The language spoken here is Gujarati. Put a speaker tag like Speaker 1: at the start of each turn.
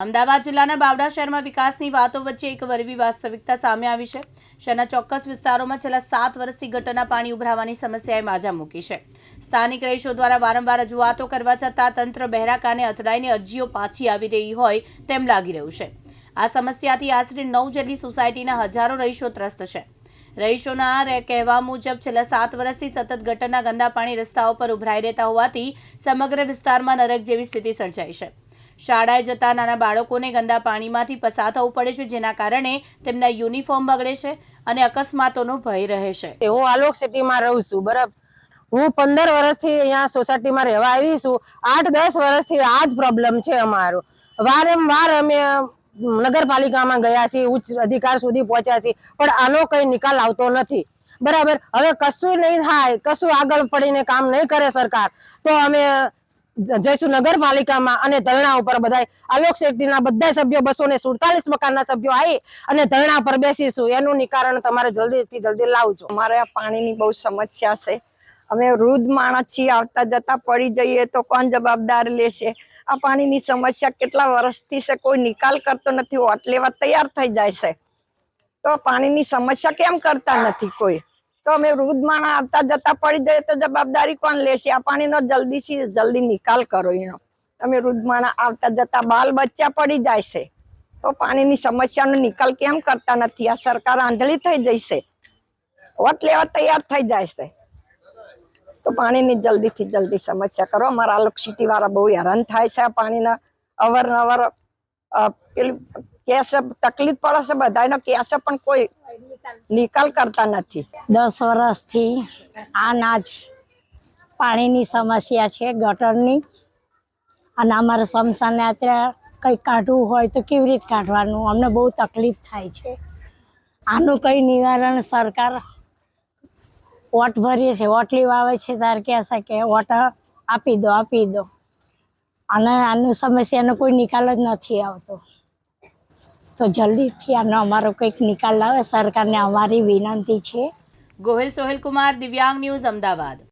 Speaker 1: અમદાવાદ જિલ્લાના બાવડા શહેરમાં વિકાસની વાતો વચ્ચે એક વરવી વાસ્તવિકતા સામે આવી છે. શહેરના ચોક્કસ વિસ્તારોમાં છેલ્લા સાત વર્ષથી ગટરના પાણી ઉભરાવાની સમસ્યાએ માજા મૂકી છે. સ્થાનિક રહીશો દ્વારા વારંવાર રજૂઆતો કરવા છતાં તંત્ર બહેરાકાને અથડાઈને અરજીઓ પાછી આવી રહી હોય તેમ લાગી રહ્યું છે. આ સમસ્યાથી આશરે નવ જેટલી સોસાયટીના હજારો રહીશો ત્રસ્ત છે. રહીશોના કહેવા મુજબ છેલ્લા સાત વર્ષથી સતત ગટરના ગંદા પાણી રસ્તાઓ પર ઉભરાઈ રહેતા હોવાથી સમગ્ર વિસ્તારમાં નરક જેવી સ્થિતિ સર્જાઈ છે. શાળાએ જતા નાના બાળકોને ગંદા પાણીમાંથી પસાર થવું પડે છે, જેના કારણે તેમના યુનિફોર્મ બગડે છે અને અકસ્માતોનો ભય રહે છે.
Speaker 2: હું આલોક સિટીમાં રહું છું, બરાબર. હું પંદર વર્ષથી અહીંયા સોસાયટીમાં રહેવા આવી છું. આઠ, દસ વર્ષથી આ જ પ્રોબ્લેમ છે અમારો. વારંવાર અમે નગરપાલિકામાં ગયા છીએ, ઉચ્ચ અધિકાર સુધી પહોંચ્યા છીએ, પણ આનો કઈ નિકાલ આવતો નથી. બરાબર. હવે કશું નહીં થાય, કશું આગળ પડીને કામ નહીં કરે સરકાર, તો અમે જઈશું નગરપાલિકામાં અને ધરણા ઉપર બધા આલોક શેટ્ટીના બધા સભ્યો બસો ને સુડતાલીસ મકાનના સભ્યો આવી અને ધરણા પર બેસીશું. એનું નિકારણ તમારે જલ્દીથી જલ્દી લાવજો.
Speaker 3: અમારે આ પાણીની બહુ સમસ્યા છે. અમે વૃદ્ધ માણસ છીએ, આવતા જતા પડી જઈએ તો કોણ જવાબદાર લેશે? આ પાણીની સમસ્યા કેટલા વર્ષથી છે? કોઈ નિકાલ કરતો નથી. વોટ લેવા તૈયાર થઈ જાય છે. તો પાણીની સમસ્યા કેમ કરતા નથી કોઈ? તો અમે વૃદ્ધ માણસ આવતા જતા પડી જાય તો જવાબદારી કોણ લેશે? આ પાણીનો જલ્દીથી જલ્દી નિકાલ કરો એનો. તમે વૃદ્ધ માણસ આવતા જતા બાલ બચ્ચા પડી જાય છે. તો પાણીની સમસ્યાનો નિકાલ કેમ કરતા નથી? આ સરકાર આંધળી થઈ જશે વોટ લેવા તૈયાર થઈ જાય છે. તો પાણીની જલ્દીથી જલ્દી સમસ્યા કરો. અમારા આલોક સિટી વાળા બહુ હેરાન થાય છે આ પાણીના. અવારનવાર પેલું કેસ, તકલીફ પડે છે બધાનો કેસ પણ કોઈ નિકાલ કરતા નથી.
Speaker 4: દસ વર્ષથી આ નાજ પાણીની સમસ્યા છે, ગટરની. અને અમારે સમસાને અત્યારે કંઈક કાઢવું હોય તો કેવી રીતે કાઢવાનું? અમને બહુ તકલીફ થાય છે. આનું કંઈ નિવારણ સરકાર વોટ ભરીએ છે, વોટ લેવા આવે છે ત્યારે કહેશે કે વોટ આપી દો આપી દો. અને આનું સમસ્યાનો કોઈ નિકાલ જ નથી આવતો. તો જલ્દીથી આનો અમારો કંઈક નિકાલ લાવે. સરકારને અમારી વિનંતી છે.
Speaker 1: ગોહિલ સોહેલ કુમાર દિવ્યાંગ ન્યૂઝ, અમદાવાદ.